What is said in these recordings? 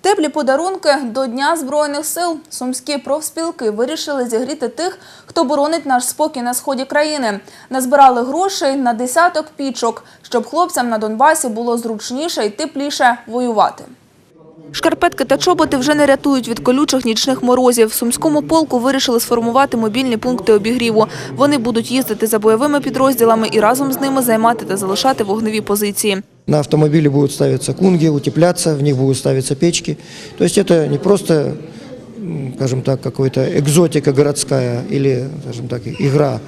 Теплі подарунки до Дня Збройних сил. Сумські профспілки вирішили зігріти тих, хто боронить наш спокій на сході країни. Назбирали грошей на десяток пічок, щоб хлопцям на Донбасі було зручніше і тепліше воювати. Шкарпетки та чоботи вже не рятують від колючих нічних морозів. В Сумському полку вирішили сформувати мобільні пункти обігріву. Вони будуть їздити за бойовими підрозділами і разом з ними займати та залишати вогневі позиції. На автомобиле будут ставиться кунги, утепляться, в них будут ставиться печки. То есть это не просто, м, скажем так, какая-то экзотика городская или, так, игра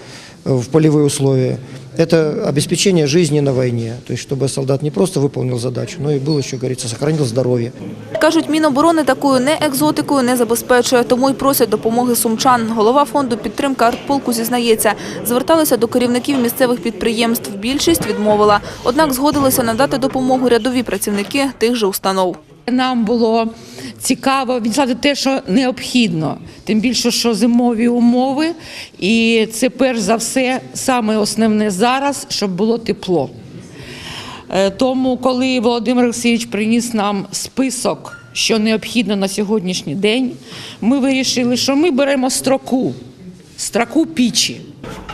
в полевые условия. Это обеспечение жизни на войне. То есть чтобы солдат не просто выполнил задачу, но и был еще, говорится, сохранил здоровье. Кажуть, Міноборони такою не екзотикою не забезпечує, тому й просять допомоги сумчан. Голова фонду підтримки артполку зізнається, зверталися до керівників місцевих підприємств. Більшість відмовила. Однак згодилися надати допомогу рядові працівники тих же установ. Нам було цікаво відзначити те, що необхідно, тим більше, що зимові умови, і це перш за все саме основне зараз, щоб було тепло. Е, Тому, коли Володимир Олексійович приніс нам список, що необхідно на сьогоднішній день, ми вирішили, що ми беремо строку, строку пічі.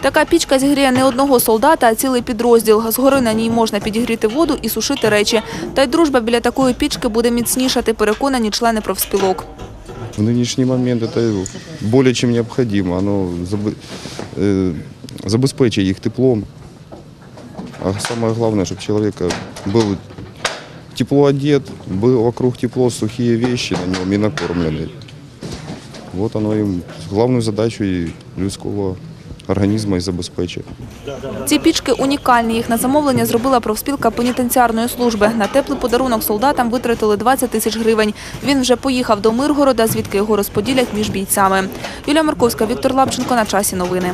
Така пічка зігріє не одного солдата, а цілий підрозділ. Згори на ній можна підігріти воду і сушити речі. Та й дружба біля такої пічки буде міцнішати, переконані члени профспілок. В нынешний момент это более чем необходимо. Оно забе- э, забезпечить їх теплом. А самое главное, чтобы человек был тепло одет, был вокруг тепло, сухие вещи на нем и накормленный. Вот оно им главную задачу и людского организма і забезпечує. Ці пічки унікальні. Їх на замовлення зробила профспілка пенітенціарної служби. На теплий подарунок солдатам витратили 20 тисяч гривень. Він вже поїхав до Миргорода, звідки його розподілять між бійцями. Юлія Марковська, Віктор Лапченко. На часі новини.